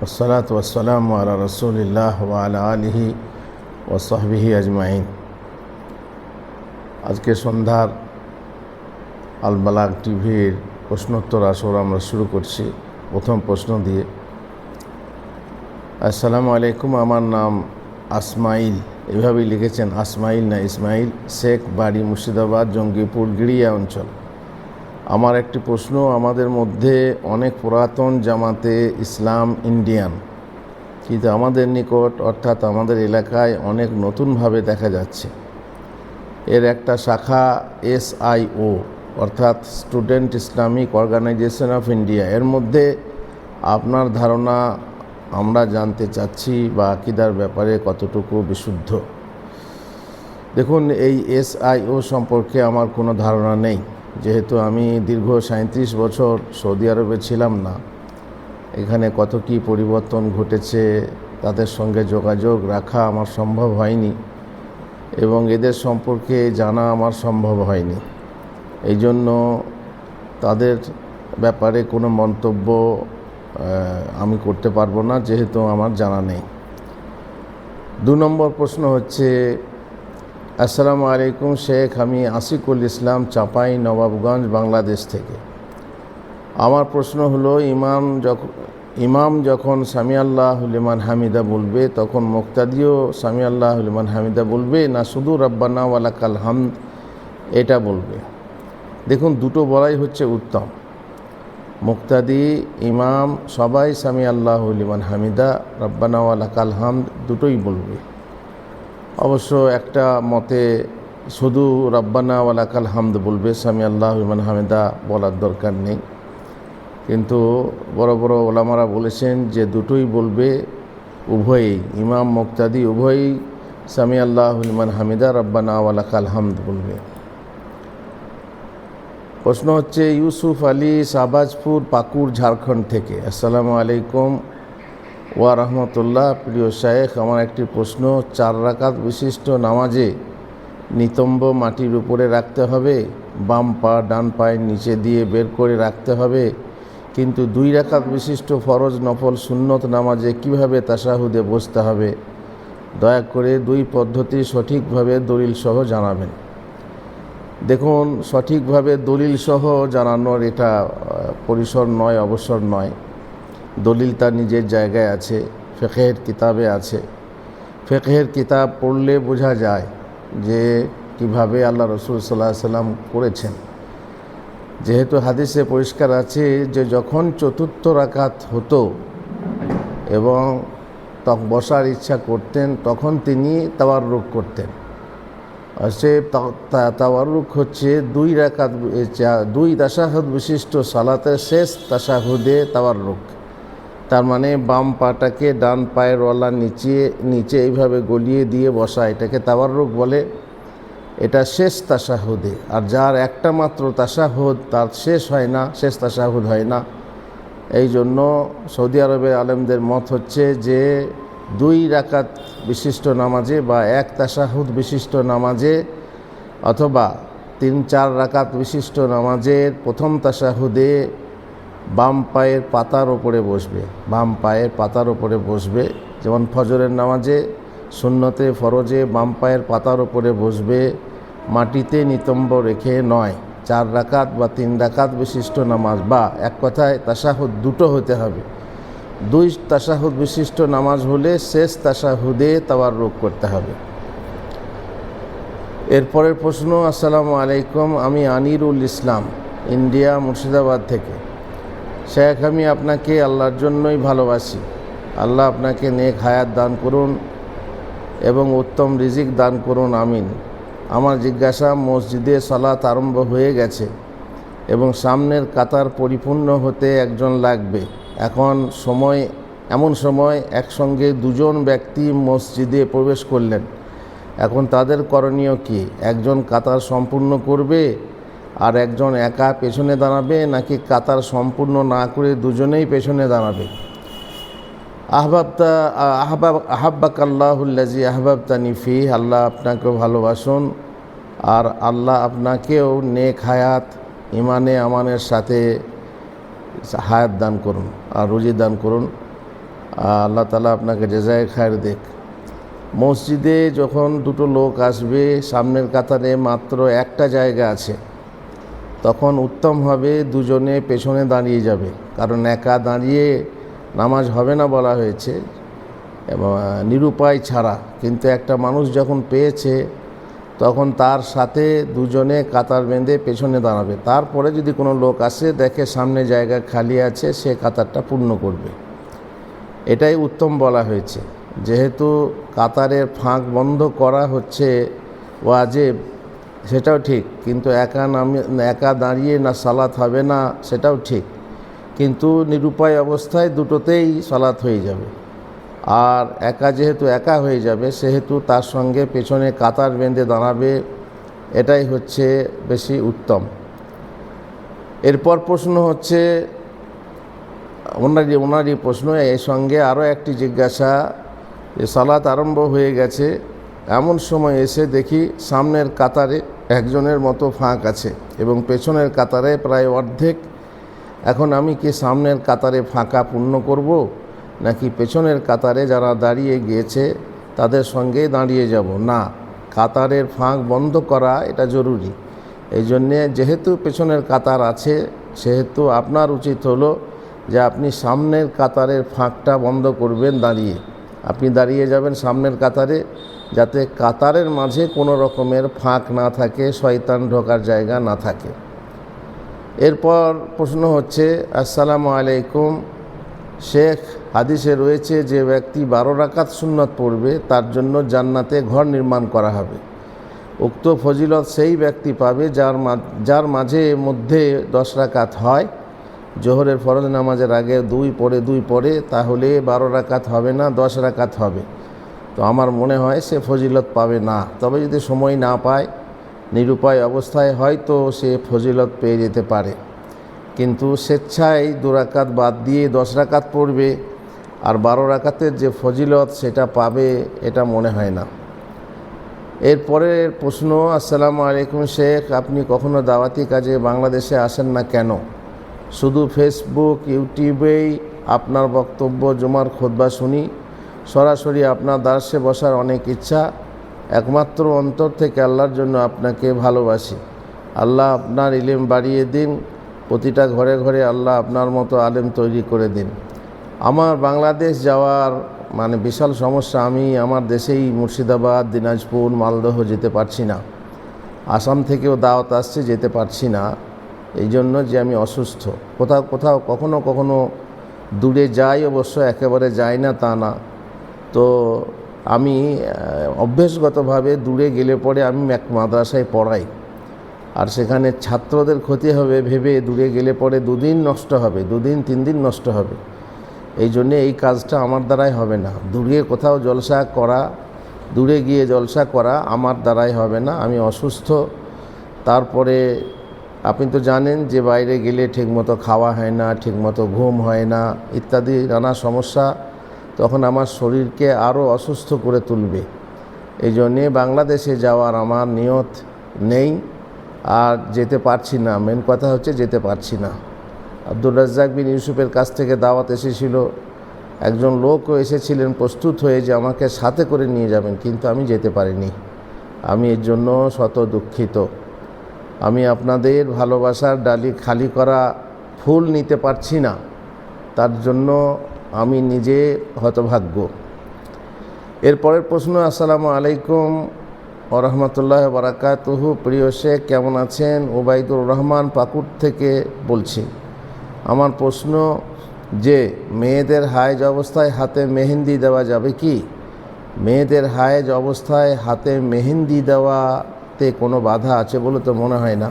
والصلاة والسلام على رسول الله وعلى آله وصحبه أجمعين আজকে সন্ধ্যার আলবালাগ টিভির প্রশ্নোত্তর আসর আমরা শুরু করছি প্রথম প্রশ্ন দিয়ে আসসালামু আলাইকুম আমার নাম আসমাইল এভাবেই লিখেছেন আসমাইল না ইসমাইল শেখ বাড়ি মুর্শিদাবাদ জঙ্গিপুর গিরিয়া অঞ্চল আমার একটি প্রশ্ন, আমাদের মধ্যে অনেক পুরাতন জামাতে ইসলাম ইন্ডিয়ান, কিন্তু আমাদের নিকট অর্থাৎ আমাদের এলাকায় অনেক নতুনভাবে দেখা যাচ্ছে। এর একটা শাখা এসআইও, অর্থাৎ student Islamic organisation of India. এর মধ্যে আপনার ধারণা আমরা জানতে চাচ্ছি বা আকিদার ব্যাপারে কতটুকু বিশুদ্ধ? দেখুন, এই এসআইও সম্পর্কে আমার কোনো ধারণা নেই। যেহেতু আমি দীর্ঘ সাঁত্রিশ বছর সৌদি আরবে ছিলাম না, এখানে কত কি পরিবর্তন ঘটেছে তাদের সঙ্গে যোগাযোগ রাখা আমার সম্ভব হয়নি এবং এদের সম্পর্কে জানা আমার সম্ভব হয়নি। এই জন্য তাদের ব্যাপারে কোনো মন্তব্য আমি করতে পারব না, যেহেতু আমার জানা নেই। দু নম্বর প্রশ্ন হচ্ছে আসসালামু আলাইকুম শেখ, আমি আসিকুল ইসলাম চাপাই, নবাবগঞ্জ, বাংলাদেশ থেকে। আমার প্রশ্ন হলো, ইমাম যখন ইমাম যখন সামি আল্লাহ হামিদা বলবে, তখন মুক্তাদিও সামি আল্লাহ লিমান হামিদা বলবে, না শুধু রব্বানা ওয়ালা কাল হামদ এটা বলবে? দেখুন, দুটো বলাই হচ্ছে উত্তম। মুক্তাদি, ইমাম, সবাই সামি আল্লাহ হামিদা, রব্বানা ওয়ালা কাল হামদ দুটোই বলবে। অবশ্য একটা মতে, শুধু রব্বানা ওয়ালাকাল হামদ বলবে, সামি আল্লাহ ইমান হামিদা বলার দরকার নেই। কিন্তু বড় বড় ওলামারা বলেছেন যে দুটোই বলবে উভয়ই, ইমাম মুক্তাদি উভয়ই সামি আল্লাহ ইমান হামিদা রব্বানা ওয়ালাকাল হামদ বলবে। প্রশ্ন হচ্ছে, ইউসুফ আলী শাহবাজপুর পাকুর ঝাড়খণ্ড থেকে। আসসালামু আলাইকুম। ওয়া রহমতুল্লাহ, প্রিয় শায়েখ, আমার একটি প্রশ্ন। চার রাকাত বিশিষ্ট নামাজে নিতম্ব মাটির উপরে রাখতে হবে, বাম পা, ডান পায়ের নিচে দিয়ে বের করে রাখতে হবে। কিন্তু দুই রাকাত বিশিষ্ট ফরজ নফল সুন্নত নামাজে কীভাবে তাসাহুদে বসতে হবে? দয়া করে দুই পদ্ধতি সঠিকভাবে দলিল সহ জানাবেন। দেখুন, সঠিকভাবে দলিল সহ জানানোর এটা পরিসর নয়, অবসর নয়। দলিল তার নিজের জায়গায় আছে, ফেকেহের কিতাবে আছে। ফেকেহের কিতাব পড়লে বোঝা যায় যে কীভাবে আল্লাহ রসুল সাল্লাহ সাল্লাম করেছেন। যেহেতু হাদিসে পরিষ্কার আছে যে যখন চতুর্থ রাকাত হতো এবং তখন বসার ইচ্ছা করতেন, তখন তিনি তাওয়ার রোগ করতেন সে তাওয়ারুক হচ্ছে দুই রাকাত দুই তাসাহুদ বিশিষ্ট সালাতের শেষ তাসাহুদে তাওয়ারুক তার মানে বাম পাটাকে ডান পায়ের ওয়ালা নিচে নিচে এইভাবে গলিয়ে দিয়ে বসা, এটাকে তাওয়ারুক বলে। এটা শেষ তাসাহুদে আর যার একটা মাত্র তাসাহুদ তার শেষ হয় না, শেষ তাসাহুদ হয় না। এই জন্য সৌদি আরবের আলেমদের মত হচ্ছে যে, দুই রাকাত বিশিষ্ট নামাজে বা এক তাসাহুদ বিশিষ্ট নামাজে অথবা তিন চার রাকাত বিশিষ্ট নামাজের প্রথম তাসাহুদে বাম পায়ের পাতার ওপরে বসবে। বাম পায়ের পাতার ওপরে বসবে। যেমন ফজরের নামাজে শূন্যতে ফরজে বাম পায়ের পাতার ওপরে বসবে। মাটিতে নিতম্ব রেখে নয়, চার রাকাত বা তিন রাকাত বিশিষ্ট নামাজ বা এক কথায় তাসাহুদ দুটো হতে হবে। দুই তাসাহুদ বিশিষ্ট নামাজ হলে শেষ তাসাহুদে তাওয়ার রোগ করতে হবে। এরপরের প্রশ্ন, আসসালামু আলাইকুম, আমি আনিরুল ইসলাম, ইন্ডিয়া, মুর্শিদাবাদ থেকে। শেখ, আমি আপনাকে আল্লাহর জন্যই ভালোবাসি। আল্লাহ আপনাকে নেক হায়াত দান করুন এবং উত্তম রিজিক দান করুন, আমিন। আমার জিজ্ঞাসা মসজিদে সলাত আরম্ভ হয়ে গেছে এবং সামনের কাতার পরিপূর্ণ হতে একজন লাগবে। এখন সময়, এমন সময় একসঙ্গে দুজন ব্যক্তি মসজিদে প্রবেশ করলেন। এখন তাদের করণীয় কি? একজন কাতার সম্পূর্ণ করবে আর একজন একা পেছনে দাঁড়াবে নাকি কাতার সম্পূর্ণ না করে দুজনেই পেছনে দাঁড়াবে? আহবাবতা, আহবাব আহাব্বাক আল্লাহুল্লাজি আহবাবতা নিফি আল্লাহ আপনাকেও ভালোবাসুন। আর আল্লাহ আপনাকেও নেক হায়াত ইমানে আমানের সাথে হায়াত দান করুন আর রুজি দান করুন। আল্লাহ তালা আপনাকে রেজায় খায়ের দেখ। মসজিদে যখন দুটো লোক আসবে, সামনের কাতারে মাত্র একটা জায়গা আছে। তখন উত্তম হবে দুজনে পেছনে দাঁড়িয়ে যাবে। কারণ একা দাঁড়িয়ে নামাজ হবে না বলা হয়েছে, এবং নিরুপায় ছাড়া। কিন্তু একটা মানুষ যখন পেয়েছে, তখন তার সাথে দুজনে কাতার বেঁধে পেছনে দাঁড়াবে। তারপরে যদি কোনো লোক আসে, দেখে সামনে জায়গা খালি আছে, সে কাতারটা পূর্ণ করবে। এটাই উত্তম বলা হয়েছে। যেহেতু কাতারের ফাঁক বন্ধ করা হচ্ছে, ওয়াজেব সেটাও ঠিক। কিন্তু একা নামে, একা দাঁড়িয়ে না সালাত হবে না, সেটাও ঠিক। কিন্তু নিরুপায় অবস্থায় দুটোতেই সালাত হয়ে যাবে। আর একা যেহেতু একা হয়ে যাবে, সেহেতু তার সঙ্গে পেছনে কাতার বেঁধে দাঁড়াবে, এটাই হচ্ছে বেশি উত্তম। এরপর প্রশ্ন হচ্ছে ওনারই ওনারই প্রশ্ন, এর সঙ্গে আরও একটি জিজ্ঞাসা যে সালাত আরম্ভ হয়ে গেছে, এমন সময় এসে দেখি সামনের কাতারে একজনের মতো ফাঁক আছে এবং পেছনের কাতারে প্রায় অর্ধেক। এখন আমি কি সামনের কাতারে ফাঁকা পূর্ণ করব, নাকি পেছনের কাতারে যারা দাঁড়িয়ে গিয়েছে তাদের সঙ্গে দাঁড়িয়ে যাব? না, কাতারের ফাঁক বন্ধ করা এটা জরুরি। এই জন্যে যেহেতু পেছনের কাতার আছে, সেহেতু আপনার উচিত হলো যে আপনি সামনের কাতারের ফাঁকটা বন্ধ করবেন দাঁড়িয়ে। আপনি দাঁড়িয়ে যাবেন সামনের কাতারে যাতে কাতারের মাঝে কোনো রকমের ফাঁক না থাকে, শয়তান ঢোকার জায়গা না থাকে। এরপর প্রশ্ন হচ্ছে, আসসালামু আলাইকুম। শেখ, হাদিসে রয়েছে যে ব্যক্তি বারো রাকাত সুন্নত পড়বে, তার জন্য জান্নাতে ঘর নির্মাণ করা হবে। উক্ত ফজিলত সেই ব্যক্তি পাবে যার যার মাঝে মধ্যে দশ রাকাত হয়। জোহরের ফরজ নামাজের আগে দুই পড়ে দুই পড়ে, তাহলে বারো রাকাত হবে না, দশ রাকাত হবে। তো আমার মনে হয় সে ফজিলত পাবে না। তবে যদি সময় না পায়, নিরুপায় অবস্থায় হয়তো সে ফজিলত পেয়ে যেতে পারে। কিন্তু স্বেচ্ছায় দু রাকাত বাদ দিয়ে দশ রাকাত পড়বে আর বারো রাকাতের যে ফজিলত সেটা পাবে, এটা মনে হয় না। এরপরের প্রশ্ন, আসসালামু আলাইকুম শেখ, আপনি কখনো দাওয়াতি কাজে বাংলাদেশে আসেন না কেন? শুধু ফেসবুক ইউটিউবেই আপনার বক্তব্য জমার খোদবা শুনি। সরাসরি আপনার দার্সে বসার অনেক ইচ্ছা, একমাত্র অন্তর থেকে আল্লাহর জন্য আপনাকে ভালোবাসি। আল্লাহ আপনার ইলেম বাড়িয়ে দিন, প্রতিটা ঘরে ঘরে আল্লাহ আপনার মতো আলেম তৈরি করে দিন। আমার বাংলাদেশ যাওয়ার মানে বিশাল সমস্যা, আমি আমার দেশেই মুর্শিদাবাদ, দিনাজপুর, মালদহ যেতে পারছি না। আসাম থেকেও দাওয়াত আসছে, যেতে পারছি না। এই জন্য যে আমি অসুস্থ। কোথাও কোথাও কখনো কখনো দূরে যাই অবশ্য, একেবারে যাই না তা না। তো আমি অভ্যেসগতভাবে দূরে গেলে পরে আমি এক মাদ্রাসায় পড়াই। আর সেখানে ছাত্রদের ক্ষতি হবে ভেবে দূরে গেলে পরে দুদিন নষ্ট হবে, দুদিন তিন দিন নষ্ট হবে। এই জন্যে এই কাজটা আমার দ্বারাই হবে না। দূরে কোথাও জলসা করা, দূরে গিয়ে জলসা করা আমার দ্বারাই হবে না। আমি অসুস্থ। তারপরে আপনি তো জানেন যে বাইরে গেলে ঠিকমতো খাওয়া হয় না, ঠিকমতো ঘুম হয় না, ইত্যাদি নানা সমস্যা তখন আমার শরীরকে আরও অসুস্থ করে তুলবে। এই জন্যে বাংলাদেশে যাওয়ার আমার নিয়ত নেই, আর যেতে পারছি না। মেন কথা হচ্ছে যেতে পারছি না। আব্দুল রাজ্জাক বিন ইউসুফের কাছ থেকে দাওয়াত এসেছিল। একজন লোকও এসেছিলেন প্রস্তুত হয়ে যে আমাকে সাথে করে নিয়ে যাবেন, কিন্তু আমি যেতে পারিনি। আমি এর জন্য শত দুঃখিত। আমি আপনাদের ভালোবাসার ডালি খালি করা ফুল নিতে পারছি না। তার জন্য আমি নিজে হতভাগ্য। এরপরের প্রশ্ন, আসসালামু আলাইকুম ও রহমতুল্লাহ বারাকাতুহু। প্রিয় শেখ, কেমন আছেন? ওবায়দুর রহমান পাকুর থেকে বলছি। আমার প্রশ্ন, যে মেয়েদের হায়েজ অবস্থায় হাতে মেহেন্দি দেওয়া যাবে কি? মেয়েদের হায়েজ অবস্থায় হাতে মেহেন্দি দেওয়াতে কোনো বাধা আছে বলে তো মনে হয় না।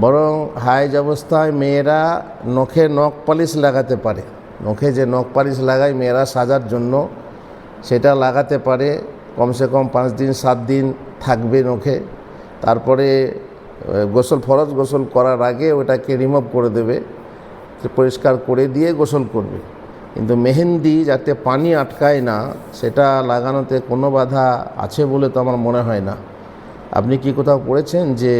বরং হায়েজ অবস্থায় মেয়েরা নখে নখ পালিশ লাগাতে পারে। নখে যে নখ পালিশ লাগায় মেয়েরা সাজার জন্য, সেটা লাগাতে পারে, কমসে কম পাঁচ দিন, সাত দিন থাকবে নখে। তারপরে গোসল, ফরজ গোসল করার আগে ওটাকে রিমুভ করে দেবে, পরিষ্কার করে দিয়ে গোসল করবে। কিন্তু মেহেন্দি যাতে পানি আটকায় না, সেটা লাগানোতে কোনো বাধা আছে বলে তো আমার মনে হয় না। আপনি কি কোথাও পড়েছেন যে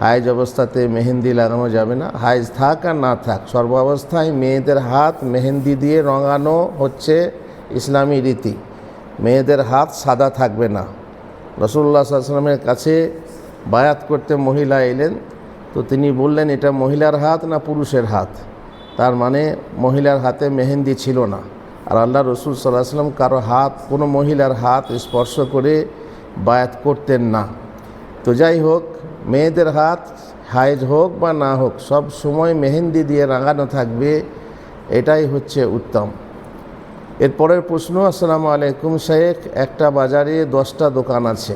হাইজ অবস্থাতে মেহেন্দি লাগানো যাবে না। হাইজ থাক আর না থাক, সর্বাবস্থায় মেয়েদের হাত মেহেন্দি দিয়ে রঙানো হচ্ছে ইসলামী রীতি। মেয়েদের হাত সাদা থাকবে না। রসুল্লা সাল্লামের কাছে বায়াত করতে মহিলা এলেন। তো তিনি বললেন, এটা মহিলার হাত না পুরুষের হাত? তার মানে মহিলার হাতে মেহেন্দি ছিল না। আর আল্লাহ রসুল সাল্লাহ সাল্লাম কারও হাত, কোনো মহিলার হাত স্পর্শ করে বায়াত করতেন না। তো যাই হোক মেয়েদের হাত, হাইজ হোক বা না হোক, সব সময় মেহেন্দি দিয়ে রাঙানো থাকবে, এটাই হচ্ছে উত্তম। এরপরের প্রশ্ন, আসসালামু আলাইকুম শেখ, একটা বাজারে দশটা দোকান আছে।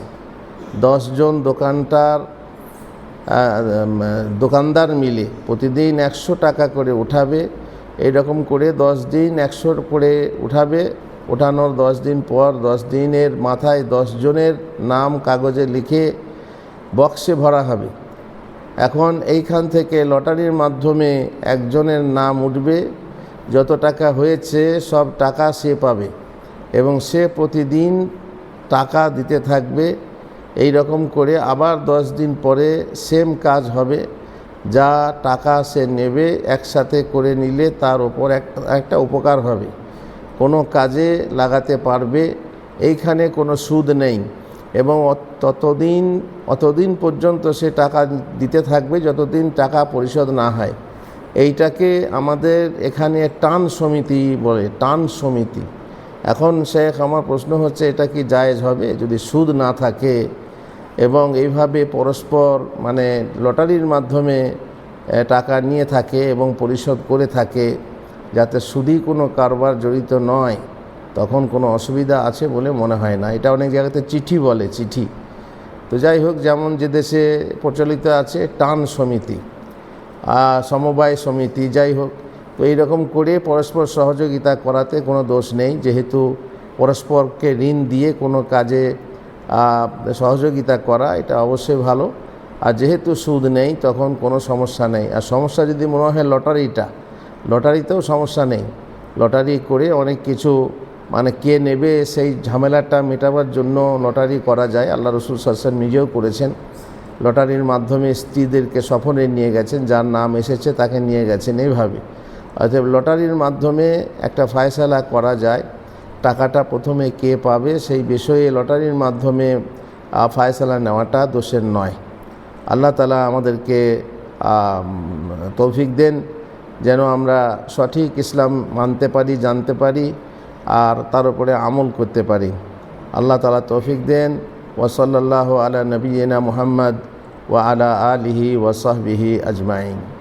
দশজন দোকানটার দোকানদার মিলে প্রতিদিন একশো টাকা করে উঠাবে এইরকম করে দশ দিন একশো করে উঠাবে, ওঠানোর দশ দিন পর দশ দিনের মাথায় দশ জনের নাম কাগজে লিখে বক্সে ভরা হবে। এখন এইখান থেকে লটারির মাধ্যমে একজনের নাম উঠবে, যত টাকা হয়েছে সব টাকা সে পাবে এবং সে প্রতিদিন টাকা দিতে থাকবে। এই রকম করে আবার দশ দিন পরে সেম কাজ হবে, যা টাকা সে নেবে একসাথে করে নিলে তার ওপর একটা উপকার হবে। কোনো কাজে লাগাতে পারবে, এইখানে কোনো সুদ নেই। এবং ততদিন, অতদিন পর্যন্ত সে টাকা দিতে থাকবে যতদিন টাকা পরিশোধ না হয়। এইটাকে আমাদের এখানে টান সমিতি বলে, টান সমিতি। এখন শেখ, আমার প্রশ্ন হচ্ছে, এটা কি জায়েজ হবে? যদি সুদ না থাকে এবং এইভাবে পরস্পর মানে লটারির মাধ্যমে টাকা নিয়ে থাকে এবং পরিশোধ করে থাকে, যাতে সুদি কোনো কারবার জড়িত নয় তখন কোনো অসুবিধা আছে বলে মনে হয় না। এটা অনেক জায়গাতে চিঠি বলে, চিঠি। তো যাই হোক, যেমন যে দেশে প্রচলিত আছে টান সমিতি সমবায় সমিতি, যাই হোক, তো এইরকম করে পরস্পর সহযোগিতা করাতে কোনো দোষ নেই। যেহেতু পরস্পরকে ঋণ দিয়ে কোনো কাজে সহযোগিতা করা, এটা অবশ্যই ভালো। আর যেহেতু সুদ নেই, তখন কোনো সমস্যা নেই। আর সমস্যা যদি মনে হয় লটারিটা, লটারিতেও সমস্যা নেই। লটারি করে অনেক কিছু মানে কে নেবে সেই ঝামেলাটা মেটাবার জন্য লটারি করা যায়। আল্লাহ রসুল সাল্লাম নিজেও করেছেন। লটারির মাধ্যমে স্ত্রীদেরকে সফরে নিয়ে গেছেন, যার নাম এসেছে তাকে নিয়ে গেছেন এইভাবে অতএব লটারির মাধ্যমে একটা ফায়সালা করা যায়। টাকাটা প্রথমে কে পাবে সেই বিষয়ে লটারির মাধ্যমে ফায়সালা নেওয়াটা দোষের নয়। আল্লাহ তালা আমাদেরকে তৌফিক দেন। যেন আমরা সঠিক ইসলাম মানতে পারি, জানতে পারি। আর তার উপরে আমল করতে পারি। আল্লাহ তালা তৌফিক দেন। ওসল্লাহ আলা নবীনা মুহাম্মদ ওয়া আলা আলিহি ওয়াসাহবিহি আজমাইন।